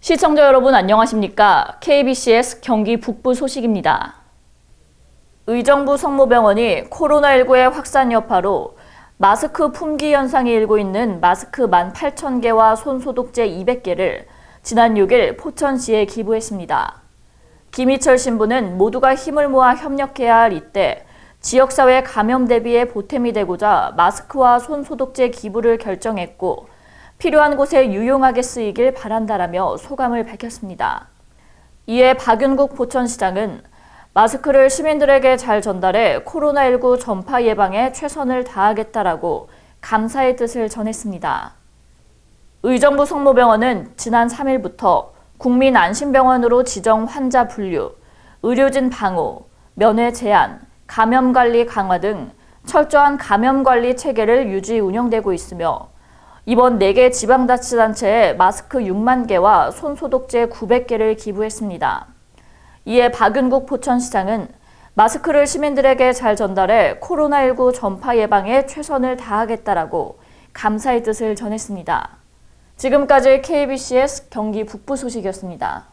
시청자 여러분 안녕하십니까? KBCS 경기 북부 소식입니다. 의정부 성모병원이 코로나19의 확산 여파로 마스크 품귀 현상이 일고 있는 마스크 18,000개와 손소독제 200개를 지난 6일 포천시에 기부했습니다. 김희철 신부는 모두가 힘을 모아 협력해야 할 이때 지역사회 감염 대비에 보탬이 되고자 마스크와 손소독제 기부를 결정했고 필요한 곳에 유용하게 쓰이길 바란다라며 소감을 밝혔습니다. 이에 박윤국 포천시장은 마스크를 시민들에게 잘 전달해 코로나19 전파 예방에 최선을 다하겠다라고 감사의 뜻을 전했습니다. 의정부 성모병원은 지난 3일부터 국민안심병원으로 지정 환자 분류, 의료진 방호, 면회 제한, 감염 관리 강화 등 철저한 감염 관리 체계를 유지 운영되고 있으며 이번 4개 지방자치단체에 마스크 6만 개와 손소독제 900개를 기부했습니다. 이에 박윤국 포천시장은 마스크를 시민들에게 잘 전달해 코로나19 전파 예방에 최선을 다하겠다라고 감사의 뜻을 전했습니다. 지금까지 KBCS 경기 북부 소식이었습니다.